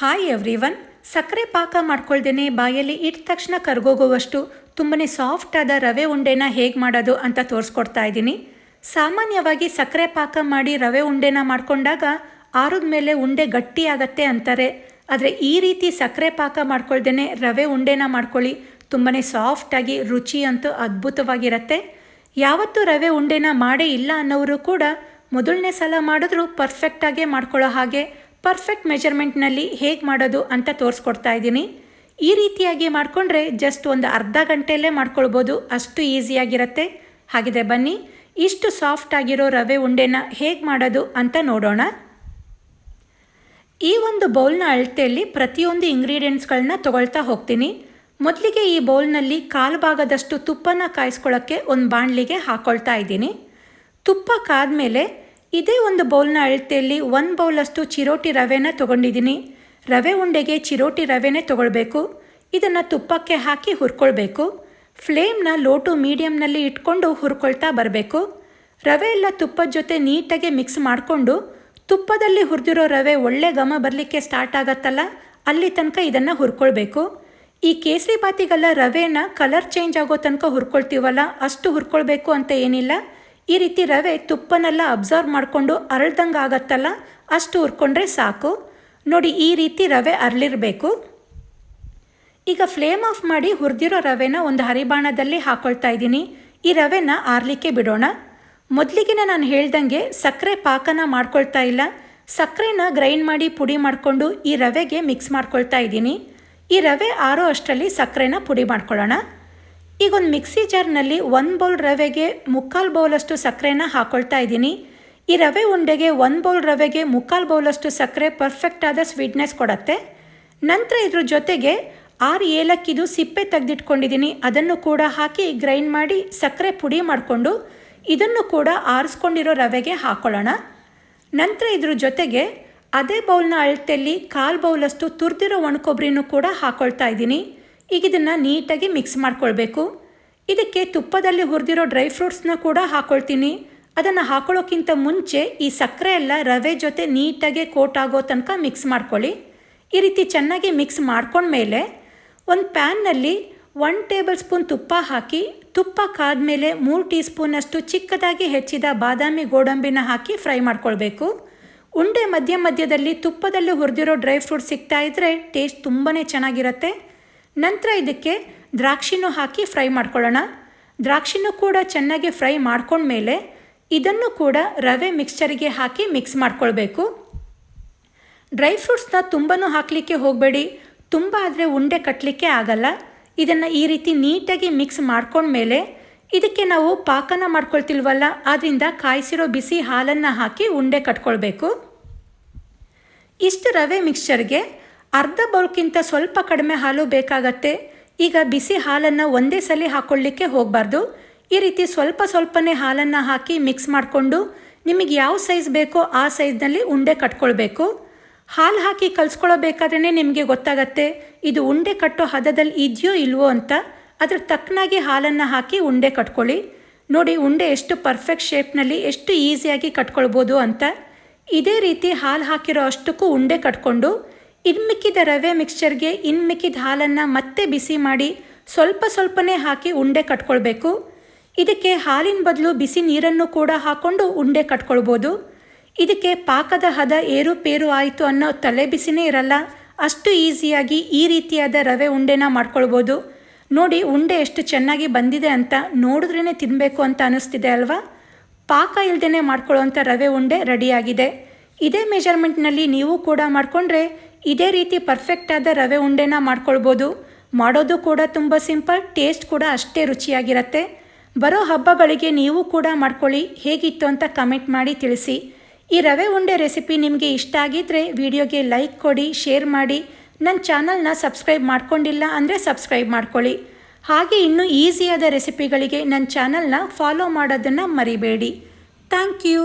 Hi everyone ಸಕ್ಕರೆ ಪಾಕ ಮಾಡ್ಕೊಳ್ದೇನೆ ಬಾಯಲ್ಲಿ ಇಟ್ಟ ತಕ್ಷಣ ಕರ್ಗೋಗುವಷ್ಟು ತುಂಬನೇ ಸಾಫ್ಟ್ ಆದ ರವೆ ಉಂಡೆನ ಹೇಗೆ ಮಾಡೋದು ಅಂತ ತೋರಿಸ್ಕೊಡ್ತಾ ಇದ್ದೀನಿ. ಸಾಮಾನ್ಯವಾಗಿ ಸಕ್ಕರೆ ಪಾಕ ಮಾಡಿ ರವೆ ಉಂಡೆನ ಮಾಡ್ಕೊಂಡಾಗ ಆರದ ಮೇಲೆ ಉಂಡೆ ಗಟ್ಟಿ ಆಗತ್ತೆ ಅಂತಾರೆ. ಆದರೆ ಈ ರೀತಿ ಸಕ್ಕರೆ ಪಾಕ ಮಾಡ್ಕೊಳ್ದೇನೆ ರವೆ ಉಂಡೆನ ಮಾಡ್ಕೊಳ್ಳಿ ತುಂಬಾ ಸಾಫ್ಟಾಗಿ ರುಚಿ ಅಂತೂ ಅದ್ಭುತವಾಗಿರತ್ತೆ. ಯಾವತ್ತೂ ರವೆ ಉಂಡೆನ ಮಾಡೇ ಇಲ್ಲ ಅನ್ನೋರು ಕೂಡ ಮೊದಲನೇ ಸಲ ಮಾಡಿದ್ರೂ ಪರ್ಫೆಕ್ಟಾಗೇ ಮಾಡ್ಕೊಳ್ಳೋ ಹಾಗೆ ಪರ್ಫೆಕ್ಟ್ ಮೆಜರ್ಮೆಂಟ್ನಲ್ಲಿ ಹೇಗೆ ಮಾಡೋದು ಅಂತ ತೋರಿಸ್ಕೊಡ್ತಾ ಇದ್ದೀನಿ. ಈ ರೀತಿಯಾಗಿ ಮಾಡಿಕೊಂಡ್ರೆ ಜಸ್ಟ್ ಒಂದು ಅರ್ಧ ಗಂಟೆಯಲ್ಲೇ ಮಾಡ್ಕೊಳ್ಬೋದು. ಅಷ್ಟು ಈಸಿಯಾಗಿರುತ್ತೆ ಹಾಗಿದೆ ಬನ್ನಿ, ಇಷ್ಟು ಸಾಫ್ಟ್ ಆಗಿರೋ ರವೆ ಉಂಡೆನ ಹೇಗೆ ಮಾಡೋದು ಅಂತ ನೋಡೋಣ. ಈ ಒಂದು ಬೌಲ್ನ ಅಳತೆಯಲ್ಲಿ ಪ್ರತಿಯೊಂದು ಇಂಗ್ರೀಡಿಯೆಂಟ್ಸ್ಗಳನ್ನ ತೊಗೊಳ್ತಾ ಹೋಗ್ತೀನಿ. ಮೊದಲಿಗೆ ಈ ಬೌಲ್ನಲ್ಲಿ ಕಾಲು ಭಾಗದಷ್ಟು ತುಪ್ಪನ ಕಾಯಿಸ್ಕೊಳ್ಳೋಕ್ಕೆ ಒಂದು ಬಾಣಲಿಗೆ ಹಾಕ್ಕೊಳ್ತಾ ಇದ್ದೀನಿ. ತುಪ್ಪ ಕಾದ್ಮೇಲೆ ಇದೇ ಒಂದು ಬೌಲ್ನ ಅಳತೆಯಲ್ಲಿ ಒಂದು ಬೌಲಷ್ಟು ಚಿರೋಟಿ ರವೆನ ತೊಗೊಂಡಿದ್ದೀನಿ. ರವೆ ಉಂಡೆಗೆ ಚಿರೋಟಿ ರವೆನೇ ತೊಗೊಳ್ಬೇಕು. ಇದನ್ನು ತುಪ್ಪಕ್ಕೆ ಹಾಕಿ ಹುರ್ಕೊಳ್ಬೇಕು. ಫ್ಲೇಮ್ನ ಲೋ ಟು ಮೀಡಿಯಮ್ನಲ್ಲಿ ಇಟ್ಕೊಂಡು ಹುರ್ಕೊಳ್ತಾ ಬರಬೇಕು. ರವೆ ಎಲ್ಲ ತುಪ್ಪದ ಜೊತೆ ನೀಟಾಗಿ ಮಿಕ್ಸ್ ಮಾಡಿಕೊಂಡು ತುಪ್ಪದಲ್ಲಿ ಹುರಿದಿರೋ ರವೆ ಒಳ್ಳೆ ಘಮ ಬರಲಿಕ್ಕೆ ಸ್ಟಾರ್ಟ್ ಆಗತ್ತಲ್ಲ, ಅಲ್ಲಿ ತನಕ ಇದನ್ನು ಹುರ್ಕೊಳ್ಬೇಕು. ಈ ಕೇಸರಿ ಬಾತಿಗೆಲ್ಲ ರವೆನ ಕಲರ್ ಚೇಂಜ್ ಆಗೋ ತನಕ ಹುರ್ಕೊಳ್ತೀವಲ್ಲ, ಅಷ್ಟು ಹುರ್ಕೊಳ್ಬೇಕು ಅಂತ ಏನಿಲ್ಲ. ಈ ರೀತಿ ರವೆ ತುಪ್ಪನೆಲ್ಲ ಅಬ್ಸರ್ವ್ ಮಾಡಿಕೊಂಡು ಅರಳ್ದಂಗೆ ಆಗತ್ತಲ್ಲ, ಅಷ್ಟು ಹುರ್ಕೊಂಡ್ರೆ ಸಾಕು. ನೋಡಿ, ಈ ರೀತಿ ರವೆ ಅರಳಿರಬೇಕು. ಈಗ ಫ್ಲೇಮ್ ಆಫ್ ಮಾಡಿ ಹುರಿದಿರೋ ರವೆನ ಒಂದು ಹರಿಬಾಣದಲ್ಲಿ ಹಾಕ್ಕೊಳ್ತಾ ಇದ್ದೀನಿ. ಈ ರವೆನ ಆರಲಿಕ್ಕೆ ಬಿಡೋಣ. ಮೊದಲಿಗೆ ನಾನು ಹೇಳ್ದಂಗೆ ಸಕ್ಕರೆ ಪಾಕನ ಮಾಡ್ಕೊಳ್ತಾ ಇಲ್ಲ. ಸಕ್ಕರೆನ ಗ್ರೈಂಡ್ ಮಾಡಿ ಪುಡಿ ಮಾಡಿಕೊಂಡು ಈ ರವೆಗೆ ಮಿಕ್ಸ್ ಮಾಡ್ಕೊಳ್ತಾ ಇದ್ದೀನಿ. ಈ ರವೆ ಆರೋ ಅಷ್ಟರಲ್ಲಿ ಸಕ್ಕರೆನ ಪುಡಿ ಮಾಡ್ಕೊಳ್ಳೋಣ. ಈಗ ಒಂದು ಮಿಕ್ಸಿ ಜಾರ್ನಲ್ಲಿ ಒಂದು ಬೌಲ್ ರವೆಗೆ ಮುಕ್ಕಾಲು ಬೌಲಷ್ಟು ಸಕ್ಕರೆನ ಹಾಕೊಳ್ತಾ ಇದ್ದೀನಿ. ಈ ರವೆ ಉಂಡೆಗೆ ಒಂದು ಬೌಲ್ ರವೆಗೆ ಮುಕ್ಕಾಲು ಬೌಲಷ್ಟು ಸಕ್ಕರೆ ಪರ್ಫೆಕ್ಟ್ ಆದ ಸ್ವೀಟ್ನೆಸ್ ಕೊಡತ್ತೆ. ನಂತರ ಇದ್ರ ಜೊತೆಗೆ ಆರು ಏಲಕ್ಕಿದು ಸಿಪ್ಪೆ ತೆಗೆದಿಟ್ಕೊಂಡಿದ್ದೀನಿ. ಅದನ್ನು ಕೂಡ ಹಾಕಿ ಗ್ರೈಂಡ್ ಮಾಡಿ ಸಕ್ಕರೆ ಪುಡಿ ಮಾಡಿಕೊಂಡು ಇದನ್ನು ಕೂಡ ಆರಿಸ್ಕೊಂಡಿರೋ ರವೆಗೆ ಹಾಕೊಳ್ಳೋಣ. ನಂತರ ಇದ್ರ ಜೊತೆಗೆ ಅದೇ ಬೌಲ್ನ ಅಳತೆಯಲ್ಲಿ ಕಾಲು ಬೌಲಷ್ಟು ತುರಿದಿರೋ ಒಣಕೊಬ್ಬರಿನೂ ಕೂಡ ಹಾಕೊಳ್ತಾ ಇದ್ದೀನಿ. ಈಗ ಇದನ್ನು ನೀಟಾಗಿ ಮಿಕ್ಸ್ ಮಾಡ್ಕೊಳ್ಬೇಕು. ಇದಕ್ಕೆ ತುಪ್ಪದಲ್ಲಿ ಹುರಿದಿರೋ ಡ್ರೈ ಫ್ರೂಟ್ಸ್ನ ಕೂಡ ಹಾಕ್ಕೊಳ್ತೀನಿ ಅದನ್ನು ಹಾಕೊಳ್ಳೋಕ್ಕಿಂತ ಮುಂಚೆ ಈ ಸಕ್ಕರೆ ಎಲ್ಲ ರವೆ ಜೊತೆ ನೀಟಾಗಿ ಕೋಟ್ ಆಗೋ ತನಕ ಮಿಕ್ಸ್ ಮಾಡ್ಕೊಳ್ಳಿ. ಈ ರೀತಿ ಚೆನ್ನಾಗಿ ಮಿಕ್ಸ್ ಮಾಡ್ಕೊಂಡ್ಮೇಲೆ ಒಂದು ಪ್ಯಾನ್ನಲ್ಲಿ ಒನ್ ಟೇಬಲ್ ಸ್ಪೂನ್ ತುಪ್ಪ ಹಾಕಿ, ತುಪ್ಪ ಕಾದ್ಮೇಲೆ ಮೂರು ಟೀ ಸ್ಪೂನಷ್ಟು ಚಿಕ್ಕದಾಗಿ ಹೆಚ್ಚಿದ ಬಾದಾಮಿ ಗೋಡಂಬಿನ ಹಾಕಿ ಫ್ರೈ ಮಾಡ್ಕೊಳ್ಬೇಕು. ಉಂಡೆ ಮಧ್ಯ ಮಧ್ಯದಲ್ಲಿ ತುಪ್ಪದಲ್ಲಿ ಹುರಿದಿರೋ ಡ್ರೈ ಫ್ರೂಟ್ ಸಿಗ್ತಾ ಇದ್ದರೆ ಟೇಸ್ಟ್ ತುಂಬಾ ಚೆನ್ನಾಗಿರುತ್ತೆ. ನಂತರ ಇದಕ್ಕೆ ದ್ರಾಕ್ಷಿನೂ ಹಾಕಿ ಫ್ರೈ ಮಾಡ್ಕೊಳ್ಳೋಣ. ದ್ರಾಕ್ಷಿನೂ ಕೂಡ ಚೆನ್ನಾಗಿ ಫ್ರೈ ಮಾಡ್ಕೊಂಡ್ಮೇಲೆ ಇದನ್ನು ಕೂಡ ರವೆ ಮಿಕ್ಸ್ಚರಿಗೆ ಹಾಕಿ ಮಿಕ್ಸ್ ಮಾಡ್ಕೊಳ್ಬೇಕು. ಡ್ರೈ ಫ್ರೂಟ್ಸ್ನ ತುಂಬಾ ಹಾಕಲಿಕ್ಕೆ ಹೋಗಬೇಡಿ. ತುಂಬ ಆದರೆ ಉಂಡೆ ಕಟ್ಟಲಿಕ್ಕೆ ಆಗಲ್ಲ. ಇದನ್ನು ಈ ರೀತಿ ನೀಟಾಗಿ ಮಿಕ್ಸ್ ಮಾಡ್ಕೊಂಡ್ಮೇಲೆ ಇದಕ್ಕೆ ನಾವು ಪಾಕನ ಮಾಡ್ಕೊಳ್ತಿಲ್ವಲ್ಲ ಆದ್ದರಿಂದ ಕಾಯಿಸಿರೋ ಬಿಸಿ ಹಾಲನ್ನು ಹಾಕಿ ಉಂಡೆ ಕಟ್ಕೊಳ್ಬೇಕು. ಇಷ್ಟು ರವೆ ಮಿಕ್ಸ್ಚರ್ಗೆ ಅರ್ಧ ಬೌಲ್ಗಿಂತ ಸ್ವಲ್ಪ ಕಡಿಮೆ ಹಾಲು ಬೇಕಾಗತ್ತೆ. ಈಗ ಬಿಸಿ ಹಾಲನ್ನು ಒಂದೇ ಸಲ ಹಾಕ್ಕೊಳ್ಳಿಕ್ಕೆ ಹೋಗಬಾರ್ದು. ಈ ರೀತಿ ಸ್ವಲ್ಪ ಸ್ವಲ್ಪನೇ ಹಾಲನ್ನು ಹಾಕಿ ಮಿಕ್ಸ್ ಮಾಡಿಕೊಂಡು ನಿಮಗೆ ಯಾವ ಸೈಜ್ ಬೇಕೋ ಆ ಸೈಜ್ನಲ್ಲಿ ಉಂಡೆ ಕಟ್ಕೊಳ್ಬೇಕು. ಹಾಲು ಹಾಕಿ ಕಲಿಸ್ಕೊಳ್ಬೇಕಾದ್ರೆ ನಿಮಗೆ ಗೊತ್ತಾಗತ್ತೆ, ಇದು ಉಂಡೆ ಕಟ್ಟೋ ಹದದಲ್ಲಿ ಇದೆಯೋ ಇಲ್ವೋ ಅಂತ. ಅದ್ರ ತಕ್ಕನಾಗಿ ಹಾಲನ್ನು ಹಾಕಿ ಉಂಡೆ ಕಟ್ಕೊಳ್ಳಿ. ನೋಡಿ, ಉಂಡೆ ಎಷ್ಟು ಪರ್ಫೆಕ್ಟ್ ಶೇಪ್ನಲ್ಲಿ ಎಷ್ಟು ಈಸಿಯಾಗಿ ಕಟ್ಕೊಳ್ಬೋದು ಅಂತ. ಇದೇ ರೀತಿ ಹಾಲು ಹಾಕಿರೋ ಅಷ್ಟಕ್ಕೂ ಉಂಡೆ ಕಟ್ಕೊಂಡು ಇನ್ಮಿಕ್ಕಿದ ರವೆ ಮಿಕ್ಸ್ಚರ್ಗೆ ಇನ್ಮಿಕ್ಕಿದ ಹಾಲನ್ನು ಮತ್ತೆ ಬಿಸಿ ಮಾಡಿ ಸ್ವಲ್ಪ ಸ್ವಲ್ಪನೇ ಹಾಕಿ ಉಂಡೆ ಕಟ್ಕೊಳ್ಬೇಕು. ಇದಕ್ಕೆ ಹಾಲಿನ ಬದಲು ಬಿಸಿ ನೀರನ್ನು ಕೂಡ ಹಾಕ್ಕೊಂಡು ಉಂಡೆ ಕಟ್ಕೊಳ್ಬೋದು. ಇದಕ್ಕೆ ಪಾಕದ ಹದ ಏರುಪೇರು ಆಯಿತು ಅನ್ನೋ ತಲೆ ಬಿಸಿನೇ ಇರಲ್ಲ. ಅಷ್ಟು ಈಸಿಯಾಗಿ ಈ ರೀತಿಯಾದ ರವೆ ಉಂಡೆನ ಮಾಡ್ಕೊಳ್ಬೋದು. ನೋಡಿ ಉಂಡೆ ಎಷ್ಟು ಚೆನ್ನಾಗಿ ಬಂದಿದೆ ಅಂತ ನೋಡಿದ್ರೇ ತಿನ್ನಬೇಕು ಅಂತ ಅನ್ನಿಸ್ತಿದೆ ಅಲ್ವಾ? ಪಾಕ ಇಲ್ದೇ ಮಾಡ್ಕೊಳ್ಳೋವಂಥ ರವೆ ಉಂಡೆ ರೆಡಿಯಾಗಿದೆ. ಇದೇ ಮೆಜರ್ಮೆಂಟ್ನಲ್ಲಿ ನೀವು ಕೂಡ ಮಾಡಿಕೊಂಡ್ರೆ ಇದೇ ರೀತಿ ಪರ್ಫೆಕ್ಟ್ ಆದ ರವೆ ಉಂಡೆನ ಮಾಡ್ಕೊಳ್ಬೋದು. ಮಾಡೋದು ಕೂಡ ತುಂಬ ಸಿಂಪಲ್ ಟೇಸ್ಟ್ ಕೂಡ ಅಷ್ಟೇ ರುಚಿಯಾಗಿರುತ್ತೆ. ಬರೋ ಹಬ್ಬಗಳಿಗೆ ನೀವು ಕೂಡ ಮಾಡ್ಕೊಳ್ಳಿ, ಹೇಗಿತ್ತು ಅಂತ ಕಮೆಂಟ್ ಮಾಡಿ ತಿಳಿಸಿ. ಈ ರವೆ ಉಂಡೆ ರೆಸಿಪಿ ನಿಮಗೆ ಇಷ್ಟ ಆಗಿದ್ದರೆ ವಿಡಿಯೋಗೆ ಲೈಕ್ ಕೊಡಿ ಶೇರ್ ಮಾಡಿ. ನನ್ನ ಚಾನಲ್ನ ಸಬ್ಸ್ಕ್ರೈಬ್ ಮಾಡ್ಕೊಂಡಿಲ್ಲ ಅಂದರೆ ಸಬ್ಸ್ಕ್ರೈಬ್ ಮಾಡ್ಕೊಳ್ಳಿ. ಹಾಗೆ ಇನ್ನೂ ಈಸಿಯಾದ ರೆಸಿಪಿಗಳಿಗೆ ನನ್ನ ಚಾನಲ್ನ ಫಾಲೋ ಮಾಡೋದನ್ನು ಮರಿಬೇಡಿ. Thank you